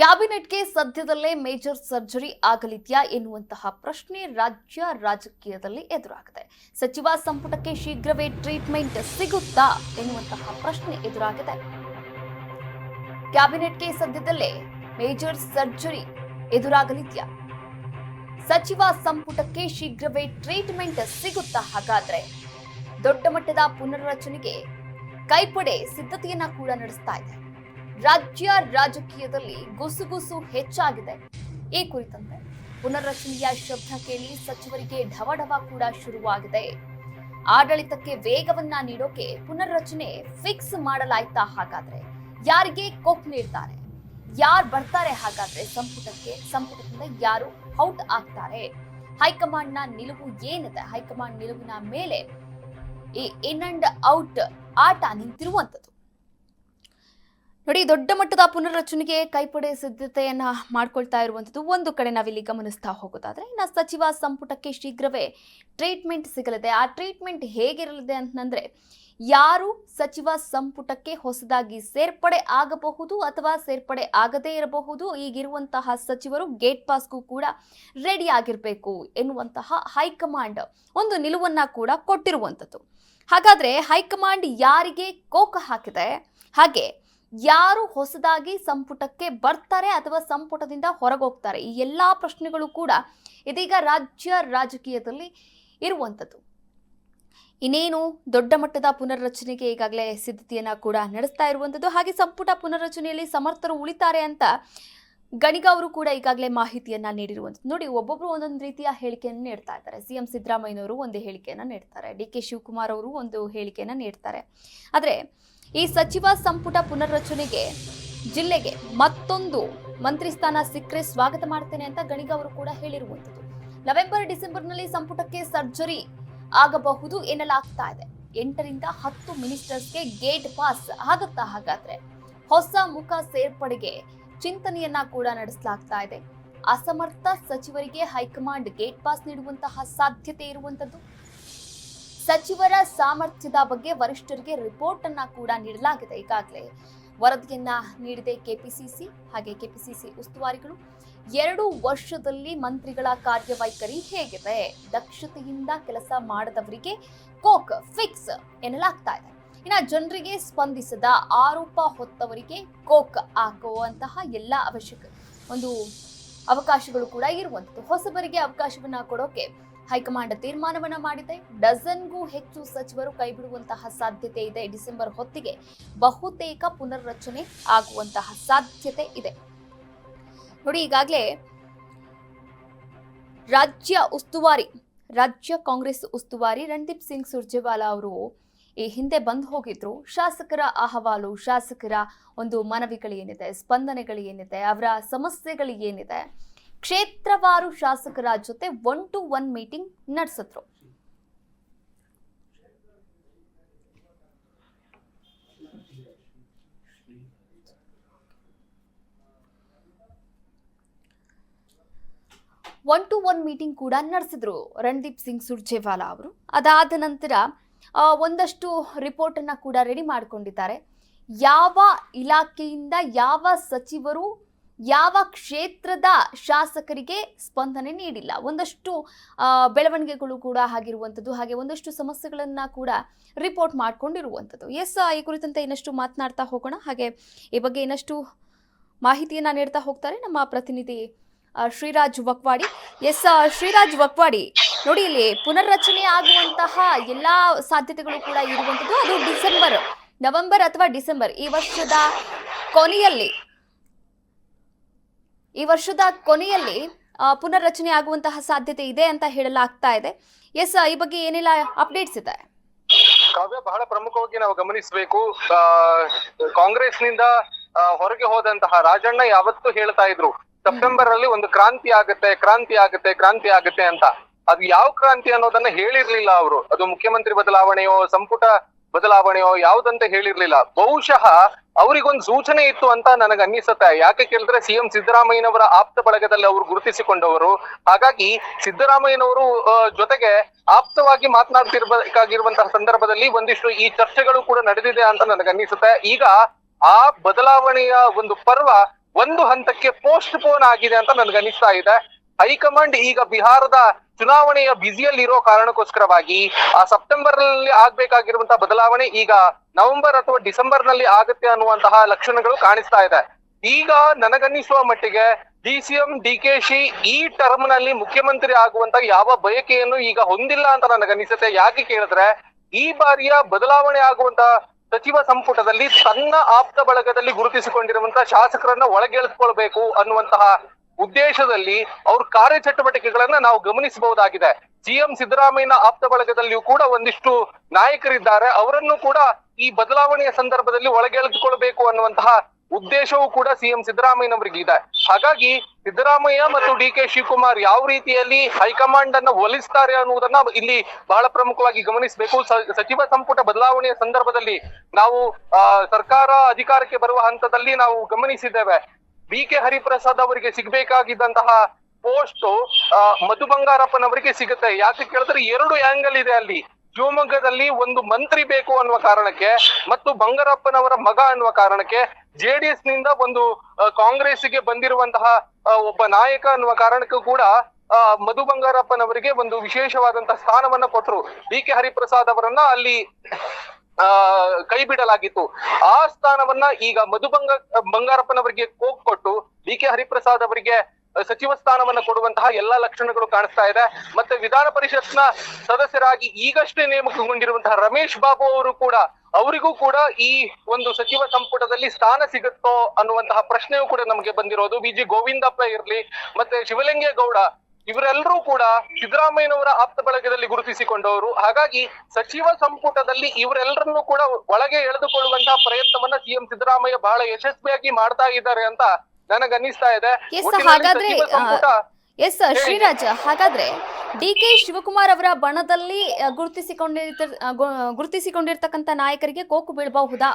ಕ್ಯಾಬಿನೆಟ್ಗೆ ಸದ್ಯದಲ್ಲೇ major surgery ಆಗಲಿದೆಯಾ ಎನ್ನುವಂತಹ ಪ್ರಶ್ನೆ ರಾಜ್ಯ ರಾಜಕೀಯದಲ್ಲಿ ಎದುರಾಗಿದೆ. ಸಚಿವ ಸಂಪುಟಕ್ಕೆ ಶೀಘ್ರವೇ ಟ್ರೀಟ್ಮೆಂಟ್ ಸಿಗುತ್ತಾ ಎನ್ನುವಂತಹ ಪ್ರಶ್ನೆ ಎದುರಾಗಿದೆ. ಕ್ಯಾಬಿನೆಟ್ಗೆ ಸದ್ಯದಲ್ಲೇ ಮೇಜರ್ ಸರ್ಜರಿ ಎದುರಾಗಲಿದೆಯಾ? ಸಚಿವ ಸಂಪುಟಕ್ಕೆ ಶೀಘ್ರವೇ ಟ್ರೀಟ್ಮೆಂಟ್ ಸಿಗುತ್ತಾ? ಹಾಗಾದ್ರೆ ದೊಡ್ಡ ಮಟ್ಟದ ಪುನರ್ರಚನೆಗೆ ಕೈಪಡೆ ಸಿದ್ಧತೆಯನ್ನ ಕೂಡ ನಡೆಸ್ತಾ ಇದೆ. ರಾಜ್ಯ ರಾಜಕೀಯದಲ್ಲಿ ಗುಸುಗುಸು ಹೆಚ್ಚಾಗಿದೆ. ಈ ಕುರಿತಂತೆ ಪುನರ್ರಚನೆಯ ಶಬ್ದ ಕೇಳಿ ಸಚಿವರಿಗೆ ಢವಢವ ಕೂಡ ಶುರುವಾಗಿದೆ. ಆಡಳಿತಕ್ಕೆ ವೇಗವನ್ನ ನೀಡೋಕೆ ಪುನರ್ರಚನೆ ಫಿಕ್ಸ್ ಮಾಡಲಾಯ್ತಾ ಹಾಗಾದ್ರೆ ಯಾರಿಗೆ ಕೊಕ್ ನೀಡ್ತಾರೆ? ಯಾರು ಬರ್ತಾರೆ ಹಾಗಾದ್ರೆ ಸಂಪುಟಕ್ಕೆ? ಸಂಪುಟದಿಂದ ಯಾರು ಔಟ್ ಆಗ್ತಾರೆ? ಹೈಕಮಾಂಡ್ನ ನಿಲುವು ಏನಿದೆ? ಹೈಕಮಾಂಡ್ ನಿಲುವಿನ ಮೇಲೆ ಈ ಇನ್ ಅಂಡ್ ಔಟ್ ಆಟ ನಿಂತಿರುವಂತದ್ದು ನೋಡಿ, ದೊಡ್ಡ ಮಟ್ಟದ ಪುನರ್ರಚನೆಗೆ ಕೈಪಡೆ ಸಿದ್ಧತೆಯನ್ನ ಮಾಡ್ಕೊಳ್ತಾ ಇರುವಂತದ್ದು ಒಂದು ಕಡೆ ನಾವಿಲ್ಲಿ ಗಮನಿಸ್ತಾ ಹೋಗೋದಾದ್ರೆ, ಇನ್ನು ಸಚಿವ ಸಂಪುಟಕ್ಕೆ ಶೀಘ್ರವೇ ಟ್ರೀಟ್ಮೆಂಟ್ ಸಿಗಲಿದೆ. ಆ ಟ್ರೀಟ್ಮೆಂಟ್ ಹೇಗಿರಲಿದೆ ಅಂತಂದ್ರೆ, ಯಾರು ಸಚಿವ ಸಂಪುಟಕ್ಕೆ ಹೊಸದಾಗಿ ಸೇರ್ಪಡೆ ಆಗಬಹುದು ಅಥವಾ ಸೇರ್ಪಡೆ ಆಗದೇ ಇರಬಹುದು, ಈಗಿರುವಂತಹ ಸಚಿವರು ಗೇಟ್ ಪಾಸ್ಗೂ ಕೂಡ ರೆಡಿ ಆಗಿರಬೇಕು ಎನ್ನುವಂತಹ ಹೈಕಮಾಂಡ್ ಒಂದು ನಿಲುವನ್ನ ಕೂಡ ಕೊಟ್ಟಿರುವಂಥದ್ದು ಹಾಗಾದ್ರೆ ಹೈಕಮಾಂಡ್ ಯಾರಿಗೆ ಕೋಕ ಹಾಕಿದೆ? ಹಾಗೆ ಯಾರು ಹೊಸದಾಗಿ ಸಂಪುಟಕ್ಕೆ ಬರ್ತಾರೆ ಅಥವಾ ಸಂಪುಟದಿಂದ ಹೊರಗೋಗ್ತಾರೆ? ಈ ಎಲ್ಲ ಪ್ರಶ್ನೆಗಳು ಕೂಡ ಇದೀಗ ರಾಜ್ಯ ರಾಜಕೀಯದಲ್ಲಿ ಇರುವಂಥದ್ದು. ಇನ್ನೇನು ದೊಡ್ಡ ಮಟ್ಟದ ಪುನರ್ರಚನೆಗೆ ಈಗಾಗಲೇ ಸಿದ್ಧತೆಯನ್ನು ಕೂಡ ನಡೆಸ್ತಾ ಇರುವಂಥದ್ದು. ಹಾಗೆ ಸಂಪುಟ ಪುನರ್ರಚನೆಯಲ್ಲಿ ಸಮರ್ಥರು ಉಳಿತಾರೆ ಅಂತ ಗಣಿಗ ಅವರು ಕೂಡ ಈಗಾಗಲೇ ಮಾಹಿತಿಯನ್ನ ನೀಡಿರುವಂಥದ್ದು. ನೋಡಿ ಒಬ್ಬೊಬ್ಬರು ಒಂದೊಂದು ರೀತಿಯ ಹೇಳಿಕೆಯನ್ನು ನೀಡ್ತಾ ಇದ್ದಾರೆ. ಸಿಎಂ ಸಿದ್ದರಾಮಯ್ಯನವರು ಒಂದು ಹೇಳಿಕೆಯನ್ನು ನೀಡ್ತಾರೆ. ಡಿ ಕೆ ಶಿವಕುಮಾರ್ ಅವರು ಒಂದು ಹೇಳಿಕೆಯನ್ನು ನೀಡ್ತಾರೆ. ಆದರೆ ಈ ಸಚಿವ ಸಂಪುಟ ಪುನರ್ರಚನೆಗೆ ಜಿಲ್ಲೆಗೆ ಮತ್ತೊಂದು ಮಂತ್ರಿ ಸ್ಥಾನ ಸಿಕ್ಕರೆ ಸ್ವಾಗತ ಮಾಡ್ತೇನೆ ಅಂತ ಗಣಿಗ ಅವರು ಕೂಡ ಹೇಳಿರುವಂಥದ್ದು. ನವೆಂಬರ್, ಡಿಸೆಂಬರ್ನಲ್ಲಿ ಸಂಪುಟಕ್ಕೆ ಸರ್ಜರಿ ಆಗಬಹುದು ಎನ್ನಲಾಗ್ತಾ ಇದೆ. ಎಂಟರಿಂದ ಹತ್ತು ಮಿನಿಸ್ಟರ್ಸ್ಗೆ ಗೇಟ್ ಪಾಸ್ ಆಗುತ್ತಾ ಹಾಗಾದ್ರೆ ಹೊಸ ಮುಖ ಸೇರ್ಪಡೆಗೆ ಚಿಂತನೆಯನ್ನ ಕೂಡ ನಡೆಸಲಾಗ್ತಾ ಇದೆ. ಅಸಮರ್ಥ ಸಚಿವರಿಗೆ ಹೈಕಮಾಂಡ್ ಗೇಟ್ ಪಾಸ್ ನೀಡುವಂತಹ ಸಾಧ್ಯತೆ ಇರುವಂತದ್ದು ಸಚಿವರ ಸಾಮರ್ಥ್ಯದ ಬಗ್ಗೆ ವರಿಷ್ಠರಿಗೆ ರಿಪೋರ್ಟ್ ಅನ್ನ ಕೂಡ ನೀಡಲಾಗಿದೆ ಈಗಾಗಲೇ. ವರದಿಯನ್ನ ನೀಡಿದೆ ಕೆಪಿಸಿಸಿ ಹಾಗೆ ಕೆಪಿಸಿಸಿ ಉಸ್ತುವಾರಿಗಳು. ಎರಡು ವರ್ಷದಲ್ಲಿ ಮಂತ್ರಿಗಳ ಕಾರ್ಯವೈಖರಿ ಹೇಗಿದೆ? ದಕ್ಷತೆಯಿಂದ ಕೆಲಸ ಮಾಡದವರಿಗೆ ಕೋಕ್ ಫಿಕ್ಸ್ ಎನ್ನಲಾಗ್ತಾ ಇದೆ. ಇನ್ನು ಜನರಿಗೆ ಸ್ಪಂದಿಸದ ಆರೋಪ ಹೊತ್ತವರಿಗೆ ಕೋಕ್ ಹಾಕುವಂತಹ ಎಲ್ಲ ಅವಶ್ಯಕ ಒಂದು ಅವಕಾಶಗಳು ಕೂಡ ಇರುವಂಥದ್ದು. ಹೊಸಬರಿಗೆ ಅವಕಾಶವನ್ನ ಕೊಡೋಕೆ ಹೈಕಮಾಂಡ್ ತೀರ್ಮಾನವನ್ನ ಮಾಡಿದೆ. ಡಜನ್ಗೂ ಹೆಚ್ಚು ಸಚಿವರು ಕೈಬಿಡುವಂತಹ ಸಾಧ್ಯತೆ ಇದೆ. ಡಿಸೆಂಬರ್ ಹೊತ್ತಿಗೆ ಬಹುತೇಕ ಪುನರ್ರಚನೆ ಆಗುವಂತಹ ಸಾಧ್ಯತೆ ಇದೆ. ನೋಡಿ, ಈಗಾಗಲೇ ರಾಜ್ಯ ಉಸ್ತುವಾರಿ, ರಾಜ್ಯ ಕಾಂಗ್ರೆಸ್ ಉಸ್ತುವಾರಿ ರಣದೀಪ್ ಸಿಂಗ್ ಸುರ್ಜೇವಾಲಾ ಅವರು ಈ ಹಿಂದೆ ಬಂದು ಹೋಗಿದ್ರು. ಶಾಸಕರ ಅಹವಾಲು, ಶಾಸಕರ ಒಂದು ಮನವಿಗಳು ಏನಿದೆ, ಸ್ಪಂದನೆಗಳು ಏನಿದೆ, ಅವರ ಸಮಸ್ಯೆಗಳು ಏನಿದೆ ಕ್ಷೇತ್ರವಾರು ಶಾಸಕರ ಜೊತೆ ಒನ್ ಟು ಒನ್ ಮೀಟಿಂಗ್ ನಡೆಸಿದ್ರು. ಒನ್ ಟು ಒನ್ ಮೀಟಿಂಗ್ ಕೂಡ ನಡೆಸಿದ್ರು ರಣದೀಪ್ ಸಿಂಗ್ ಸುರ್ಜೇವಾಲಾ ಅವರು. ಅದಾದ ನಂತರ ಒಂದಷ್ಟು ರಿಪೋರ್ಟ್ ಅನ್ನ ಕೂಡ ರೆಡಿ ಮಾಡಿಕೊಂಡಿದ್ದಾರೆ. ಯಾವ ಇಲಾಖೆಯಿಂದ ಯಾವ ಸಚಿವರು ಯಾವ ಕ್ಷೇತ್ರದ ಶಾಸಕರಿಗೆ ಸ್ಪಂದನೆ ನೀಡಿಲ್ಲ. ಒಂದಷ್ಟು ಬೆಳವಣಿಗೆಗಳು ಕೂಡ ಆಗಿರುವಂಥದ್ದು ಹಾಗೆ ಒಂದಷ್ಟು ಸಮಸ್ಯೆಗಳನ್ನು ಕೂಡ ರಿಪೋರ್ಟ್ ಮಾಡಿಕೊಂಡಿರುವಂಥದ್ದು ಎಸ್ ಈ ಕುರಿತಂತೆ ಇನ್ನಷ್ಟು ಮಾತನಾಡ್ತಾ ಹೋಗೋಣ. ಹಾಗೆ ಈ ಬಗ್ಗೆ ಇನ್ನಷ್ಟು ಮಾಹಿತಿಯನ್ನು ನೀಡ್ತಾ ಹೋಗ್ತಾರೆ ನಮ್ಮ ಪ್ರತಿನಿಧಿ ಶ್ರೀರಾಜ್ ವಕ್ವಾಡಿ. ಎಸ್ ಶ್ರೀರಾಜ್ ವಕ್ವಾಡಿ, ನೋಡಿ ಇಲ್ಲಿ ಪುನರ್ರಚನೆ ಆಗುವಂತಹ ಎಲ್ಲಾ ಸಾಧ್ಯತೆಗಳು ಕೂಡ ಇರುವಂತದ್ದು. ಅದು ಡಿಸೆಂಬರ್, ನವೆಂಬರ್ ಅಥವಾ ಡಿಸೆಂಬರ್ ಈ ವರ್ಷದ ಕೊನೆಯಲ್ಲಿ ಈ ವರ್ಷದ ಕೊನೆಯಲ್ಲಿ ಪುನರ್ರಚನೆ ಆಗುವಂತಹ ಸಾಧ್ಯತೆ ಇದೆ ಅಂತ ಹೇಳಲಾಗ್ತಾ ಇದೆ. ಎಸ್, ಈ ಬಗ್ಗೆ ಏನೆಲ್ಲ ಅಪ್ಡೇಟ್ಸ್ ಇದೆ? ಕಾವ್ಯ ಬಹಳ ಪ್ರಮುಖವಾಗಿ ನಾವು ಗಮನಿಸಬೇಕು. ಕಾಂಗ್ರೆಸ್ನಿಂದ ಹೊರಗೆ ಹೋದಂತಹ ರಾಜಣ್ಣ ಯಾವತ್ತು ಹೇಳ್ತಾ ಇದ್ರು ಸೆಪ್ಟೆಂಬರ್ ಅಲ್ಲಿ ಒಂದು ಕ್ರಾಂತಿ ಆಗುತ್ತೆ ಕ್ರಾಂತಿ ಆಗುತ್ತೆ ಕ್ರಾಂತಿ ಆಗುತ್ತೆ ಅಂತ. ಅದು ಯಾವ ಕ್ರಾಂತಿ ಅನ್ನೋದನ್ನ ಹೇಳಿರ್ಲಿಲ್ಲ ಅವರು. ಅದು ಮುಖ್ಯಮಂತ್ರಿ ಬದಲಾವಣೆಯೋ, ಸಂಪುಟ ಬದಲಾವಣೆಯೋ ಯಾವ್ದಂತ ಹೇಳಿರ್ಲಿಲ್ಲ. ಬಹುಶಃ ಅವರಿಗೊಂದು ಸೂಚನೆ ಇತ್ತು ಅಂತ ನನಗೆ ಅನ್ನಿಸುತ್ತೆ. ಯಾಕೆ ಕೇಳಿದ್ರೆ ಸಿಎಂ ಸಿದ್ದರಾಮಯ್ಯನವರ ಆಪ್ತ ಬಳಗದಲ್ಲಿ ಅವರು ಗುರುತಿಸಿಕೊಂಡವರು. ಹಾಗಾಗಿ ಸಿದ್ದರಾಮಯ್ಯನವರು ಜೊತೆಗೆ ಆಪ್ತವಾಗಿ ಮಾತನಾಡ್ತಿರ್ಬೇಕಾಗಿರುವಂತಹ ಸಂದರ್ಭದಲ್ಲಿ ಒಂದಿಷ್ಟು ಈ ಚರ್ಚೆಗಳು ಕೂಡ ನಡೆದಿದೆ ಅಂತ ನನಗೆ ಅನ್ನಿಸುತ್ತೆ. ಈಗ ಆ ಬದಲಾವಣೆಯ ಒಂದು ಪರ್ವ ಒಂದು ಹಂತಕ್ಕೆ ಪೋಸ್ಟ್ ಪೋನ್ ಆಗಿದೆ ಅಂತ ನನ್ಗನಿಸ್ತಾ ಇದೆ. ಹೈಕಮಾಂಡ್ ಈಗ ಬಿಹಾರದ ಚುನಾವಣೆಯ ಬ್ಯುಸಿಯಲ್ಲಿ ಇರೋ ಕಾರಣಕ್ಕೋಸ್ಕರವಾಗಿ, ಆ ಸೆಪ್ಟೆಂಬರ್ನಲ್ಲಿ ಆಗ್ಬೇಕಾಗಿರುವಂತಹ ಬದಲಾವಣೆ ಈಗ ನವೆಂಬರ್ ಅಥವಾ ಡಿಸೆಂಬರ್ನಲ್ಲಿ ಆಗುತ್ತೆ ಅನ್ನುವಂತಹ ಲಕ್ಷಣಗಳು ಕಾಣಿಸ್ತಾ ಇದೆ. ಈಗ ನನಗನ್ನಿಸುವ ಮಟ್ಟಿಗೆ D C M, D K Shi ಈ ಟರ್ಮ್ನಲ್ಲಿ ಮುಖ್ಯಮಂತ್ರಿ ಆಗುವಂತ ಯಾವ ಬಯಕೆಯನ್ನು ಈಗ ಹೊಂದಿಲ್ಲ ಅಂತ ನನಗನ್ನಿಸುತ್ತೆ. ಯಾಕೆ ಕೇಳಿದ್ರೆ, ಈ ಬಾರಿಯ ಬದಲಾವಣೆ ಆಗುವಂತ ಸಚಿವ ಸಂಪುಟದಲ್ಲಿ ತನ್ನ ಆಪ್ತ ಬಳಗದಲ್ಲಿ ಗುರುತಿಸಿಕೊಂಡಿರುವಂತಹ ಶಾಸಕರನ್ನ ಒಳಗೆಳಿಸ್ಕೊಳ್ಬೇಕು ಅನ್ನುವಂತಹ ಉದ್ದೇಶದಲ್ಲಿ ಅವ್ರ ಕಾರ್ಯಚಟುವಟಿಕೆಗಳನ್ನ ನಾವು ಗಮನಿಸಬಹುದಾಗಿದೆ. ಸಿಎಂ ಸಿದ್ದರಾಮಯ್ಯನ ಆಪ್ತ ಬಳಗದಲ್ಲಿಯೂ ಕೂಡ ಒಂದಿಷ್ಟು ನಾಯಕರಿದ್ದಾರೆ. ಅವರನ್ನು ಕೂಡ ಈ ಬದಲಾವಣೆಯ ಸಂದರ್ಭದಲ್ಲಿ ಒಳಗೆಳೆದುಕೊಳ್ಬೇಕು ಅನ್ನುವಂತಹ ಉದ್ದೇಶವೂ ಕೂಡ ಸಿಎಂ ಸಿದ್ದರಾಮಯ್ಯನವರಿಗೆ ಇದೆ ಹಾಗಾಗಿ ಸಿದ್ದರಾಮಯ್ಯ ಮತ್ತು ಡಿ ಕೆ ಶಿವಕುಮಾರ್ ಯಾವ ರೀತಿಯಲ್ಲಿ ಹೈಕಮಾಂಡ್ ಅನ್ನ ಒಲಿಸ್ತಾರೆ ಅನ್ನುವುದನ್ನ ಇಲ್ಲಿ ಬಹಳ ಪ್ರಮುಖವಾಗಿ ಗಮನಿಸಬೇಕು. ಸಚಿವ ಸಂಪುಟ ಬದಲಾವಣೆಯ ಸಂದರ್ಭದಲ್ಲಿ ನಾವು ಸರ್ಕಾರ ಅಧಿಕಾರಕ್ಕೆ ಬರುವ ಹಂತದಲ್ಲಿ ನಾವು ಗಮನಿಸಿದ್ದೇವೆ. ಬಿ ಕೆ ಹರಿಪ್ರಸಾದ್ ಅವರಿಗೆ ಸಿಗ್ಬೇಕಾಗಿದ್ದಂತಹ ಪೋಸ್ಟ್ ಮಧು ಬಂಗಾರಪ್ಪನವರಿಗೆ ಸಿಗುತ್ತೆ. ಯಾಕೆ ಕೇಳಿದ್ರೆ ಎರಡು ಆಂಗಲ್ ಇದೆ ಅಲ್ಲಿ. ಶಿವಮೊಗ್ಗದಲ್ಲಿ ಒಂದು ಮಂತ್ರಿ ಬೇಕು ಅನ್ನುವ ಕಾರಣಕ್ಕೆ ಮತ್ತು ಬಂಗಾರಪ್ಪನವರ ಮಗ ಅನ್ನುವ ಕಾರಣಕ್ಕೆ ಜೆಡಿಎಸ್ನಿಂದ ಒಂದು ಕಾಂಗ್ರೆಸ್ಗೆ ಬಂದಿರುವಂತಹ ಒಬ್ಬ ನಾಯಕ ಅನ್ನುವ ಕಾರಣಕ್ಕೂ ಕೂಡ ಮಧು ಬಂಗಾರಪ್ಪನವರಿಗೆ ಒಂದು ವಿಶೇಷವಾದಂತಹ ಸ್ಥಾನವನ್ನ ಕೊಟ್ಟರು ಡಿ ಕೆ ಹರಿಪ್ರಸಾದ್ ಅವರನ್ನ ಅಲ್ಲಿ ಕೈ ಬಿಡಲಾಗಿತ್ತು ಆ ಸ್ಥಾನವನ್ನ ಈಗ ಮಧು ಬಂಗ ಬಂಗಾರಪ್ಪನವರಿಗೆ ಕೋಕ್ ಕೊಟ್ಟು ಡಿ ಕೆ ಹರಿಪ್ರಸಾದ್ ಅವರಿಗೆ ಸಚಿವ ಸ್ಥಾನವನ್ನ ಕೊಡುವಂತಹ ಎಲ್ಲಾ ಲಕ್ಷಣಗಳು ಕಾಣಿಸ್ತಾ ಇದೆ. ಮತ್ತೆ ವಿಧಾನ ಪರಿಷತ್ನ ಸದಸ್ಯರಾಗಿ ಈಗಷ್ಟೇ ನೇಮಕಗೊಂಡಿರುವಂತಹ ರಮೇಶ್ ಬಾಬು ಅವರು ಕೂಡ, ಅವರಿಗೂ ಕೂಡ ಈ ಒಂದು ಸಚಿವ ಸಂಪುಟದಲ್ಲಿ ಸ್ಥಾನ ಸಿಗುತ್ತೋ ಅನ್ನುವಂತಹ ಪ್ರಶ್ನೆಯೂ ಕೂಡ ನಮಗೆ ಬಂದಿರೋದು. ಬಿ ಜಿ ಗೋವಿಂದಪ್ಪ ಇರ್ಲಿ, ಮತ್ತೆ ಶಿವಲಿಂಗೇಗೌಡ ಇವರೆಲ್ಲರೂ ಕೂಡ ಸಿದ್ದರಾಮಯ್ಯನವರ ಆಪ್ತ ಬಳಗದಲ್ಲಿ ಗುರುತಿಸಿಕೊಂಡವರು. ಹಾಗಾಗಿ ಸಚಿವ ಸಂಪುಟದಲ್ಲಿ ಇವರೆಲ್ಲರನ್ನೂ ಕೂಡ ಒಳಗೆ ಎಳೆದುಕೊಳ್ಳುವಂತಹ ಪ್ರಯತ್ನವನ್ನ ಸಿಎಂ ಸಿದ್ದರಾಮಯ್ಯ ಬಹಳ ಯಶಸ್ವಿಯಾಗಿ ಮಾಡ್ತಾ ಇದ್ದಾರೆ ಅಂತ ನನಗನ್ನಿಸ್ತಾ ಇದೆ. ಹಾಗಾದ್ರೆ, ಎಸ್ ಶ್ರೀರಾಜ್ ಹಾಗಾದ್ರೆ ಡಿ ಕೆ ಶಿವಕುಮಾರ್ ಅವರ ಬಣದಲ್ಲಿ ಗುರುತಿಸಿಕೊಂಡಿರ್ತ ಗುರುತಿಸಿಕೊಂಡಿರ್ತಕ್ಕಂಥ ನಾಯಕರಿಗೆ ಕೋಕು ಬೀಳಬಹುದಾ?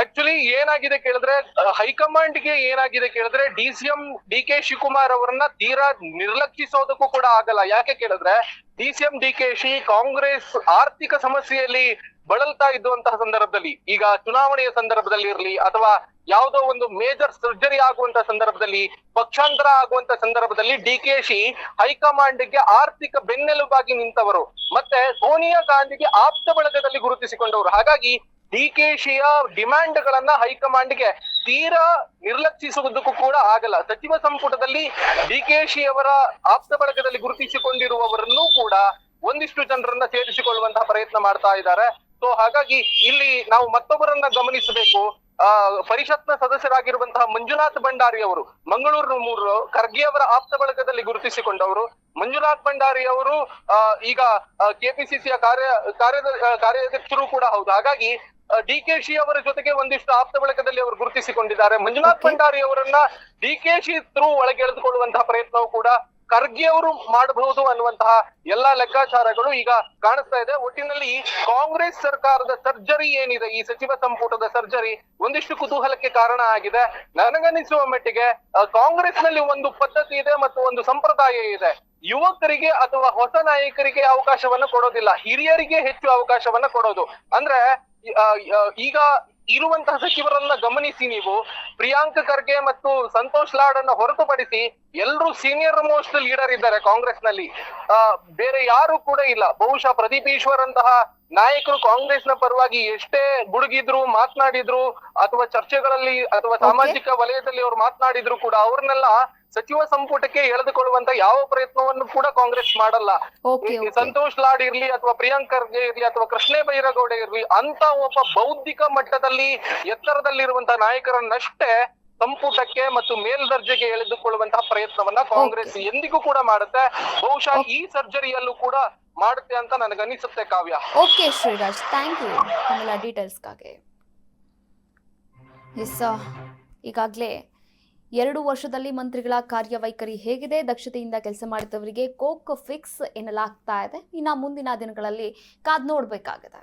ಆಕ್ಚುಲಿ ಏನಾಗಿದೆ ಕೇಳಿದ್ರೆ ಹೈಕಮಾಂಡ್ಗೆ ಏನಾಗಿದೆ ಕೇಳಿದ್ರೆ, D C M D K Shivakumar ಅವರನ್ನ ತೀರಾ ನಿರ್ಲಕ್ಷಿಸೋದಕ್ಕೂ ಕೂಡ ಆಗಲ್ಲ. ಯಾಕೆ ಕೇಳಿದ್ರೆ, D C M D K Shi Congress ಆರ್ಥಿಕ ಸಮಸ್ಯೆಯಲ್ಲಿ ಬಳಲ್ತಾ ಇದ್ದಂತಹ ಸಂದರ್ಭದಲ್ಲಿ, ಈಗ ಚುನಾವಣೆಯ ಸಂದರ್ಭದಲ್ಲಿ ಇರಲಿ, ಅಥವಾ ಯಾವುದೋ ಒಂದು ಮೇಜರ್ ಸರ್ಜರಿ ಆಗುವಂತ ಸಂದರ್ಭದಲ್ಲಿ, ಪಕ್ಷಾಂತರ ಆಗುವಂತ ಸಂದರ್ಭದಲ್ಲಿ ಡಿ ಕೆ ಶಿ ಹೈಕಮಾಂಡ್ಗೆ ಆರ್ಥಿಕ ಬೆನ್ನೆಲುಬಾಗಿ ನಿಂತವರು. ಮತ್ತೆ ಸೋನಿಯಾ ಗಾಂಧಿಗೆ ಆಪ್ತ ಬಳಗದಲ್ಲಿ ಗುರುತಿಸಿಕೊಂಡವರು. ಹಾಗಾಗಿ ಡಿ ಕೆ ಶಿಯ ಡಿಮ್ಯಾಂಡ್ ಗಳನ್ನ ಹೈಕಮಾಂಡ್ಗೆ ತೀರಾ ನಿರ್ಲಕ್ಷಿಸುವುದಕ್ಕೂ ಕೂಡ ಆಗಲ್ಲ. ಸಚಿವ ಸಂಪುಟದಲ್ಲಿ ಡಿ ಅವರ ಆಪ್ತ ಬಳಗದಲ್ಲಿ ಗುರುತಿಸಿಕೊಂಡಿರುವವರನ್ನೂ ಕೂಡ ಒಂದಿಷ್ಟು ಜನರನ್ನ ಸೇರಿಸಿಕೊಳ್ಳುವಂತಹ ಪ್ರಯತ್ನ ಮಾಡ್ತಾ ಇದ್ದಾರೆ. ಸೊ ಹಾಗಾಗಿ ಇಲ್ಲಿ ನಾವು ಮತ್ತೊಬ್ಬರನ್ನ ಗಮನಿಸಬೇಕು. ಆ, ಪರಿಷತ್ನ ಸದಸ್ಯರಾಗಿರುವಂತಹ ಮಂಜುನಾಥ್ ಭಂಡಾರಿ ಅವರು, ಮಂಗಳೂರು ಮೂರು, ಖರ್ಗೆ ಅವರ ಆಪ್ತ ಬಳಗದಲ್ಲಿ ಗುರುತಿಸಿಕೊಂಡವರು. ಮಂಜುನಾಥ್ ಭಂಡಾರಿ ಅವರು ಈಗ ಕೆಪಿಸಿಸಿಯ ಕಾರ್ಯ, ಕಾರ್ಯದ ಕಾರ್ಯಾಧ್ಯಕ್ಷರು ಕೂಡ ಹೌದು. ಹಾಗಾಗಿ ಡಿ ಕೆ ಶಿ ಅವರ ಜೊತೆಗೆ ಒಂದಿಷ್ಟು ಆಪ್ತ ಬಳಕದಲ್ಲಿ ಅವರು ಗುರುತಿಸಿಕೊಂಡಿದ್ದಾರೆ. ಮಂಜುನಾಥ್. ಭಂಡಾರಿ ಅವರನ್ನ ಡಿ ಕೆ ಶಿ ಥ್ರೂ ಒಳಗೆ ಎಳೆದುಕೊಳ್ಳುವಂತಹ ಪ್ರಯತ್ನವೂ ಕೂಡ ಖರ್ಗೆ ಅವರು ಮಾಡಬಹುದು ಅನ್ನುವಂತಹ ಎಲ್ಲಾ ಲೆಕ್ಕಾಚಾರಗಳು ಈಗ ಕಾಣಿಸ್ತಾ ಇದೆ. ಒಟ್ಟಿನಲ್ಲಿ ಕಾಂಗ್ರೆಸ್ ಸರ್ಕಾರದ ಸರ್ಜರಿ ಏನಿದೆ ಈ ಸಚಿವ ಸಂಪುಟದ ಸರ್ಜರಿ ಒಂದಿಷ್ಟು ಕುತೂಹಲಕ್ಕೆ ಕಾರಣ ಆಗಿದೆ. ನನಗನಿಸುವ ಮಟ್ಟಿಗೆ ಕಾಂಗ್ರೆಸ್ನಲ್ಲಿ ಒಂದು ಪದ್ಧತಿ ಇದೆ ಮತ್ತು ಒಂದು ಸಂಪ್ರದಾಯ ಇದೆ. ಯುವಕರಿಗೆ ಅಥವಾ ಹೊಸ ನಾಯಕರಿಗೆ ಅವಕಾಶವನ್ನ ಕೊಡೋದಿಲ್ಲ. ಹಿರಿಯರಿಗೆ ಹೆಚ್ಚು ಅವಕಾಶವನ್ನ ಕೊಡೋದು. ಅಂದ್ರೆ ಈಗ ಇರುವಂತಹ ಸಚಿವರನ್ನ ಗಮನಿಸಿ ನೀವು. ಪ್ರಿಯಾಂಕ್ ಖರ್ಗೆ ಮತ್ತು ಸಂತೋಷ್ ಲಾಡ್ ಅನ್ನ ಹೊರತುಪಡಿಸಿ ಎಲ್ಲರೂ ಸೀನಿಯರ್ ಮೋಸ್ಟ್ ಲೀಡರ್ ಇದ್ದಾರೆ ಕಾಂಗ್ರೆಸ್ನಲ್ಲಿ ಬೇರೆ ಯಾರು ಕೂಡ ಇಲ್ಲ. ಬಹುಶಃ ಪ್ರದೀಪ್ ಈಶ್ವರ್ ಅಂತಹ ನಾಯಕರು ನ ಪರವಾಗಿ ಎಷ್ಟೇ ಗುಡುಗಿದ್ರು ಮಾತನಾಡಿದ್ರು ಅಥವಾ ಚರ್ಚೆಗಳಲ್ಲಿ ಅಥವಾ ಸಾಮಾಜಿಕ ವಲಯದಲ್ಲಿ ಅವ್ರು ಮಾತನಾಡಿದ್ರು ಕೂಡ ಅವ್ರನ್ನೆಲ್ಲ ಸಚಿವ ಸಂಪುಟಕ್ಕೆ ಎಳೆದುಕೊಳ್ಳುವಂತ ಯಾವ ಪ್ರಯತ್ನವನ್ನು ಕೂಡ ಕಾಂಗ್ರೆಸ್ ಮಾಡಲ್ಲ. ಸಂತೋಷ್ ಲಾಡ್ ಇರ್ಲಿ ಅಥವಾ ಪ್ರಿಯಾಂಕ್ ಖರ್ಗೆ ಇರ್ಲಿ ಅಥವಾ ಕೃಷ್ಣ ಬೈರೇಗೌಡ ಇರ್ಲಿ ಅಂತ ಒಬ್ಬ ಬೌದ್ಧಿಕ ಮಟ್ಟದಲ್ಲಿ ಎತ್ತರದಲ್ಲಿರುವಂತಹ ನಾಯಕರನ್ನಷ್ಟೇ ಸಂಪುಟಕ್ಕೆ ಮತ್ತು ಮೇಲ್ದರ್ಜೆಗೆ ಎಳೆದುಕೊಳ್ಳುವಂತಹ ಪ್ರಯತ್ನವನ್ನ ಕಾಂಗ್ರೆಸ್ ಎಂದಿಗೂ ಕೂಡ ಮಾಡುತ್ತೆ. ಬಹುಶಃ ಈ ಸರ್ಜರಿಯಲ್ಲೂ ಕೂಡ ಮಾಡುತ್ತೆ ಅಂತ ನನಗನ್ನಿಸುತ್ತೆ Kavya. Okay Sriraj thank you details ಡೀಟೇಲ್ಸ್ಗಾಗಿ yes ಈಗಾಗಲೇ ಎರಡು ವರ್ಷದಲ್ಲಿ ಮಂತ್ರಿಗಳ ಕಾರ್ಯವೈಖರಿ ಹೇಗಿದೆ? ದಕ್ಷತೆಯಿಂದ ಕೆಲಸ ಮಾಡಿದವರಿಗೆ ಕೋಕ್ ಫಿಕ್ಸ್ ಎನ್ನಲಾಗ್ತಾ ಇದೆ. ಇನ್ನು ಮುಂದಿನ ದಿನಗಳಲ್ಲಿ ಕಾದ್ ನೋಡಬೇಕಾಗಿದೆ.